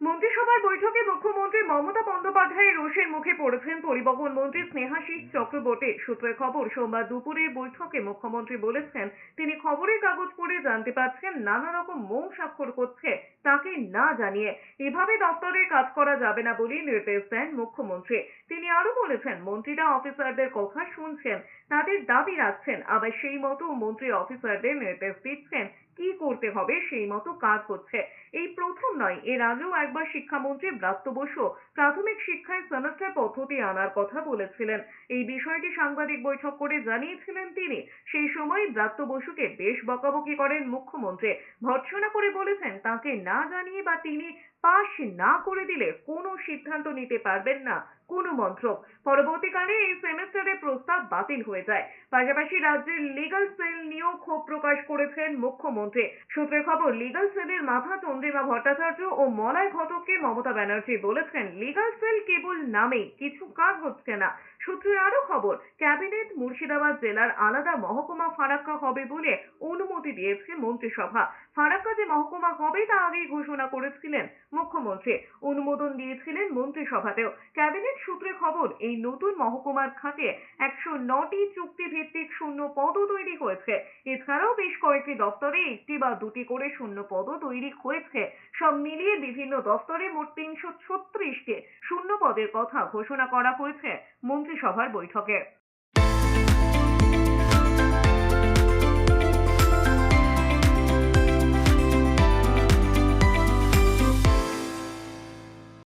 মন্ত্রিসভার বৈঠকে মুখ্যমন্ত্রী মমতা বন্দ্যোপাধ্যায়ের রোষের মুখে পড়েছেন পরিবহন মন্ত্রী স্নেহাশিস চক্রবর্তী। সূত্রের খবর, সোমবার দুপুরের বৈঠকে মুখ্যমন্ত্রী বলেছেন, তিনি খবরের কাগজ পড়ে জানতে পারছেন নানা রকম মৌ স্বাক্ষর করছে তাকে না জানিয়ে। এভাবে দপ্তরের কাজ করা যাবে না বলে নির্দেশ দেন মুখ্যমন্ত্রী। তিনি আরও বলেছেন, মন্ত্রীরা অফিসারদের কথা শুনছেন, তাদের দাবি রাখছেন, আবার সেই মতো মন্ত্রী অফিসারদের নির্দেশ দিচ্ছেন কি করতে হবে সেই মতো কাজ হচ্ছে। এই প্রথম নয়, এর আগেও একবার শিক্ষামন্ত্রী ব্রাত্য বসু প্রাথমিক শিক্ষায় সেমেস্টার পদ্ধতি আনার কথা বলেছিলেন। এই বিষয়টি সাংবাদিক বৈঠক করে জানিয়েছিলেন তিনি। সেই সময় ব্রাত্য বসুকে বেশ বকাবকি করেন মুখ্যমন্ত্রী। ভর্ৎসনা করে বলেছেন, তাকে না জানিয়ে বা তিনি পাশ না করে দিলে কোনো সিদ্ধান্ত নিতে পারবেন না কোনো মন্ত্রক। পরবর্তীকালে এই সেমিস্টারের প্রস্তাব বাতিল হয়ে যায়। পাশাপাশি রাজ্যের লিগাল সেল নিয়েও ক্ষোভ প্রকাশ করেছেন মুখ্যমন্ত্রী। সূত্রের খবর লিগাল সেলের মাথা চন্দ্রিমা ভট্টাচার্য ও মলয় ঘটককে মমতা ব্যানার্জি বলেছেন লিগাল সেল কেবল নামেই, কিছু কাজ হচ্ছে না। সূত্রের আরও খবর, ক্যাবিনেট মুর্শিদাবাদ জেলার আলাদা মহকুমা ফারাক্কা হবে বলে অনুমতি দিয়েছে মন্ত্রিসভা। ফারাক্কা যে মহকুমা হবে তা আগেই ঘোষণা করেছিলেন মুখ্যমন্ত্রী। অনুমোদন দিয়েছিলেন মন্ত্রিসভাতেও। ক্যাবিনেট সূত্রে খবর, এই নতুন মহকুমার খাতে একশো নটি চুক্তি ভিত্তিক শূন্য পদও তৈরি হয়েছে। এছাড়াও বেশ কয়েকটি দপ্তরে একটি বা দুটি করে শূন্য পদও তৈরি হয়েছে। সব মিলিয়ে বিভিন্ন দপ্তরে মোট তিনশো ছত্রিশটি শূন্য পদের কথা ঘোষণা করা হয়েছে মন্ত্রিসভার বৈঠকে